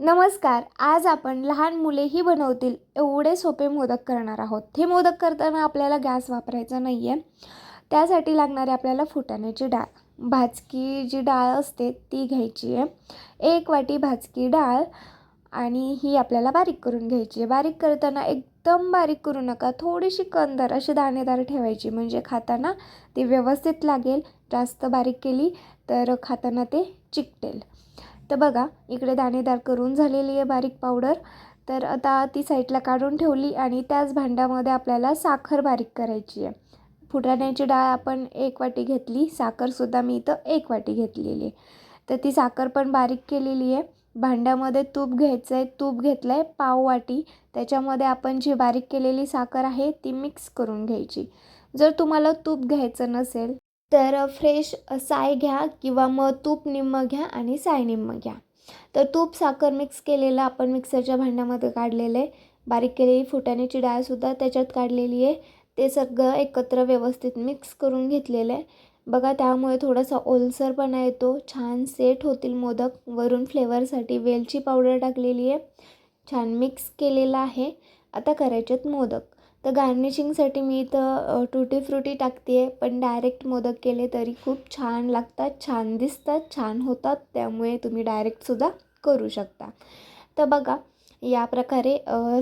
नमस्कार आज आपण लहान मुलेही बनवतील एवढे सोपे मोदक करणार आहोत. हे मोदक करताना आपल्याला गॅस वापरायचा नाही आहे त्यासाठी लागणारे आपल्याला फुटाण्याची डाळ. भाजकी जी डाळ असते ती घ्यायची आहे. एक वाटी भाजकी डाळ आणि ही आपल्याला बारीक करून घ्यायची आहे. बारीक करताना एकदम बारीक करू नका. थोडीशी कंदर अशी दाणेदार ठेवायची म्हणजे खाताना ती व्यवस्थित लागेल. जास्त बारीक केली तर खाताना ते चिकटेल. तर बघा इकडे दाणेदार करून झालेली आहे बारीक पावडर. तर आता ती साईडला काढून ठेवली आणि त्याच भांड्यामध्ये आपल्याला साखर बारीक करायची आहे. फुटाण्याची डाळ आपण एक वाटी घेतली साखरसुद्धा मी इथं एक वाटी घेतलेली आहे. तर ती साखर पण बारीक केलेली आहे. भांड्यामध्ये तूप घ्यायचं आहे तूप घेतलं आहे पाव वाटी. त्याच्यामध्ये आपण जी बारीक केलेली साखर आहे ती मिक्स करून घ्यायची. जर तुम्हाला तूप घ्यायचं नसेल तर फ्रेश साय घ्या किंवा मग तूप निम्मं घ्या आणि साय निम्मं घ्या. तर तूप साखर मिक्स केलेलं आपण मिक्सरच्या भांड्यामध्ये काढलेलं आहे. बारीक केलेली फुटाण्याची डाळसुद्धा त्याच्यात काढलेली आहे. ते सगळं एकत्र व्यवस्थित मिक्स करून घेतलेलं आहे. बघा त्यामुळे थोडासा ओलसरपणा येतो. छान सेट होतील मोदक. वरून फ्लेवरसाठी वेलची पावडर टाकलेली आहे. छान मिक्स केलेला आहे. आता करायचेत मोदक. तर गार्निशिंगसाठी मी इथं टुटी फ्रुटी टाकते आहे पण डायरेक्ट मोदक केले तरी खूप छान लागतात छान दिसतात छान होतात त्यामुळे तुम्ही डायरेक्टसुद्धा करू शकता. तर बघा या प्रकारे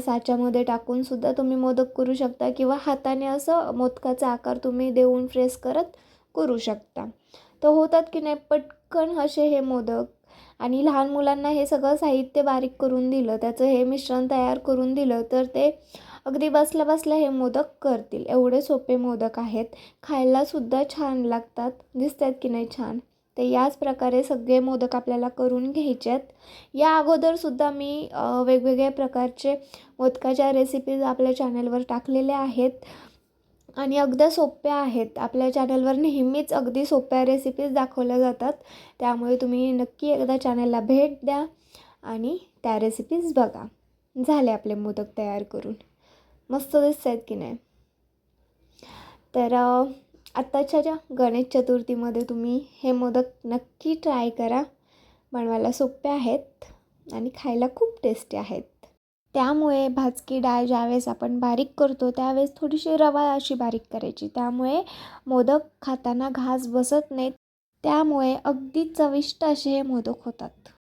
साच्यामध्ये टाकूनसुद्धा तुम्ही मोदक करू शकता किंवा हाताने असं मोदकाचा आकार तुम्ही देऊन फ्रेस करत करू शकता. तर होतात की नाही पटकन असे हे मोदक आणि लहान मुलांना हे सगळं साहित्य बारीक करून दिलं त्याचं हे मिश्रण तयार करून दिलं तर ते अगदी बसल्या बसल्या हे मोदक करतील. एवढे सोपे मोदक आहेत. खायलासुद्धा छान लागतात. दिसत आहेत की नाही छान? तर याच प्रकारे सगळे मोदक आपल्याला करून घ्यायचे आहेत या अगोदरसुद्धा मी वेगवेगळ्या प्रकारचे मोदकाच्या रेसिपीज आपल्या चॅनलवर टाकलेल्या आहेत. आणि अगदी सोप्या आहेत. आपल्या चॅनलवर नेहमीच अगदी सोप्या रेसिपीज दाखवल्या जातात. त्यामुळे तुम्ही नक्की एकदा चॅनलला भेट द्या आणि त्या रेसिपीज बघा. झाले आपले मोदक तयार करून. मस्त दिसत आहेत की नाही. तर आत्ताच्या ज्या गणेश चतुर्थीमध्ये तुम्ही हे मोदक नक्की ट्राय करा. बनवायला सोपे आहेत आणि खायला खूप टेस्टी आहेत. त्यामुळे भाजकी डाळ ज्यावेळेस आपण बारीक करतो त्यावेळेस थोडीशी रवा अशी बारीक करायची. त्यामुळे मोदक खाताना घास बसत नाहीत. त्यामुळे अगदी चविष्ट असे हे मोदक होतात.